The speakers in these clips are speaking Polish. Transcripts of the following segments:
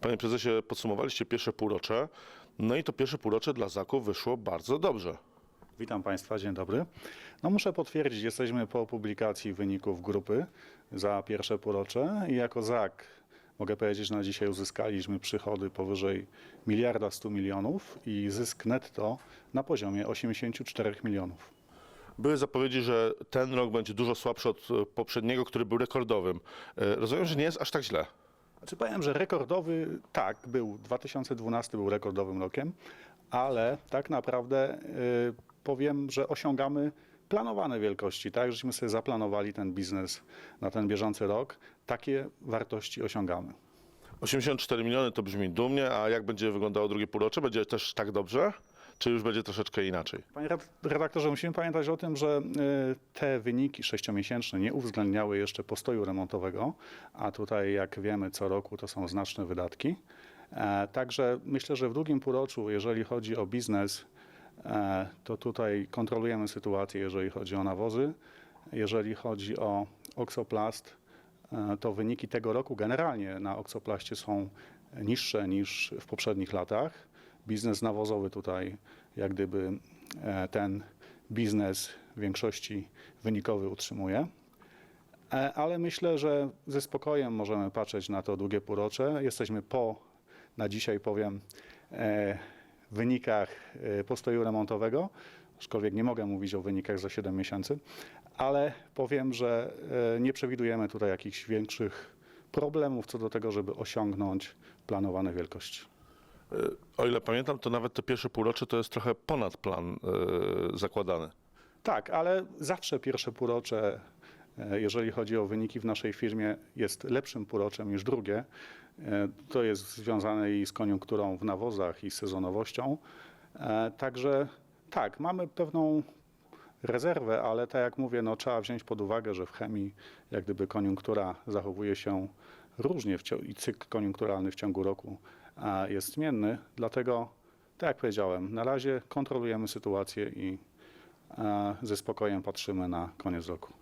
Panie prezesie, podsumowaliście pierwsze półrocze, no i to pierwsze półrocze dla Zaku wyszło bardzo dobrze. Witam Państwa, dzień dobry. No muszę potwierdzić, jesteśmy po publikacji wyników grupy za pierwsze półrocze i jako ZAK mogę powiedzieć, że na dzisiaj uzyskaliśmy przychody powyżej miliarda 100 milionów i zysk netto na poziomie 84 milionów. Były zapowiedzi, że ten rok będzie dużo słabszy od poprzedniego, który był rekordowym. E, Rozumiem, że nie jest aż tak źle. Znaczy powiem, że rekordowy, tak, był, 2012 był rekordowym rokiem, ale tak naprawdę y, powiem, że osiągamy planowane wielkości, tak, żeśmy sobie zaplanowali ten biznes na ten bieżący rok, takie wartości osiągamy. 84 miliony to brzmi dumnie, a jak będzie wyglądało drugie półrocze? Będzie też tak dobrze? Czy już będzie troszeczkę inaczej? Panie red- redaktorze, musimy pamiętać o tym, że y, te wyniki sześciomiesięczne nie uwzględniały jeszcze postoju remontowego, a tutaj, jak wiemy, co roku to są znaczne wydatki. E, Także myślę, że w drugim półroczu, jeżeli chodzi o biznes, e, to tutaj kontrolujemy sytuację, jeżeli chodzi o nawozy. Jeżeli chodzi o oksoplast, e, to wyniki tego roku generalnie na oksoplaście są niższe niż w poprzednich latach. Biznes nawozowy tutaj, jak gdyby e, ten biznes w większości wynikowy utrzymuje. E, Ale myślę, że ze spokojem możemy patrzeć na to drugie półrocze. Jesteśmy po, na dzisiaj powiem, e, wynikach postoju remontowego, aczkolwiek nie mogę mówić o wynikach za 7 miesięcy, ale powiem, że nie przewidujemy tutaj jakichś większych problemów co do tego, żeby osiągnąć planowane wielkości. E, O ile pamiętam, to nawet to pierwsze półrocze to jest trochę ponad plan e, zakładany. Tak, ale zawsze pierwsze półrocze, e, jeżeli chodzi o wyniki w naszej firmie, jest lepszym półroczem niż drugie. To jest związane i z koniunkturą w nawozach i sezonowością. Także tak, mamy pewną rezerwę, ale tak jak mówię, no, trzeba wziąć pod uwagę, że w chemii jak gdyby koniunktura zachowuje się różnie w i cykl koniunkturalny w ciągu roku jest zmienny. Dlatego, tak jak powiedziałem, na razie kontrolujemy sytuację i a ze spokojem patrzymy na koniec roku.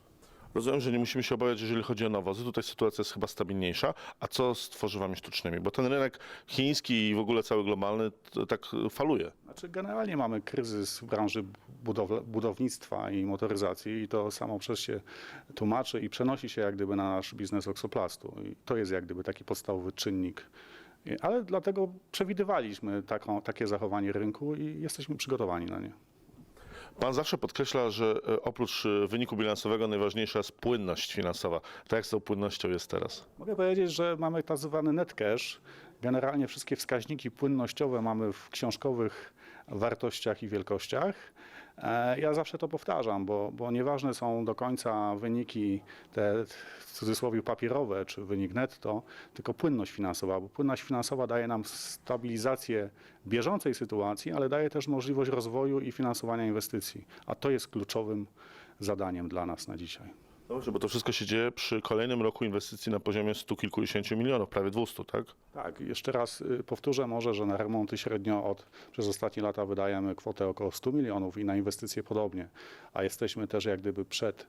Rozumiem, że nie musimy się obawiać, jeżeli chodzi o nawozy. Tutaj sytuacja jest chyba stabilniejsza. A co z tworzywami sztucznymi? Bo ten rynek chiński i w ogóle cały globalny tak faluje. Znaczy generalnie mamy kryzys w branży budownictwa i motoryzacji i to samo przez się tłumaczy i przenosi się jak gdyby na nasz biznes oksoplastu. I to jest jak gdyby taki podstawowy czynnik. Ale dlatego przewidywaliśmy taką, takie zachowanie rynku i jesteśmy przygotowani na nie. Pan zawsze podkreśla, że e, oprócz e, wyniku bilansowego najważniejsza jest płynność finansowa. Tak jak z tą płynnością jest teraz? Mogę powiedzieć, że mamy tak zwany net cash. Generalnie wszystkie wskaźniki płynnościowe mamy w książkowych wartościach i wielkościach. E, Ja zawsze to powtarzam, bo, bo nieważne są do końca wyniki te w cudzysłowie papierowe, czy wynik netto, tylko płynność finansowa, bo płynność finansowa daje nam stabilizację bieżącej sytuacji, ale daje też możliwość rozwoju i finansowania inwestycji, a to jest kluczowym zadaniem dla nas na dzisiaj. Dobrze, bo to wszystko się dzieje przy kolejnym roku inwestycji na poziomie stu kilkudziesięciu milionów, prawie 200, tak? Tak, jeszcze raz y, powtórzę może, że na remonty średnio od, przez ostatnie lata wydajemy kwotę około 100 milionów i na inwestycje podobnie, a jesteśmy też jak gdyby przed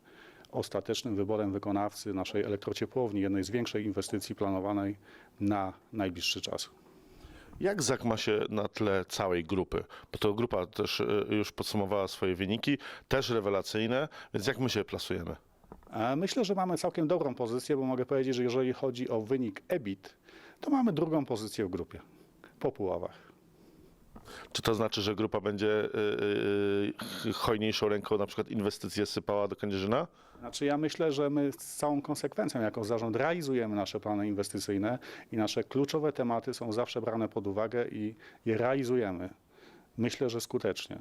ostatecznym wyborem wykonawcy naszej elektrociepłowni, jednej z większej inwestycji planowanej na najbliższy czas. Jak ZAK ma się na tle całej grupy? Bo to grupa też e, już podsumowała swoje wyniki, też rewelacyjne, więc jak my się plasujemy? Myślę, że mamy całkiem dobrą pozycję, bo mogę powiedzieć, że jeżeli chodzi o wynik EBIT, to mamy drugą pozycję w grupie po puławach. Czy to znaczy, że grupa będzie e, hojniejszą ręką na przykład inwestycje sypała do Kędzierzyna? Znaczy ja myślę, że my z całą konsekwencją jako zarząd realizujemy nasze plany inwestycyjne i nasze kluczowe tematy są zawsze brane pod uwagę i je realizujemy. Myślę, że skutecznie.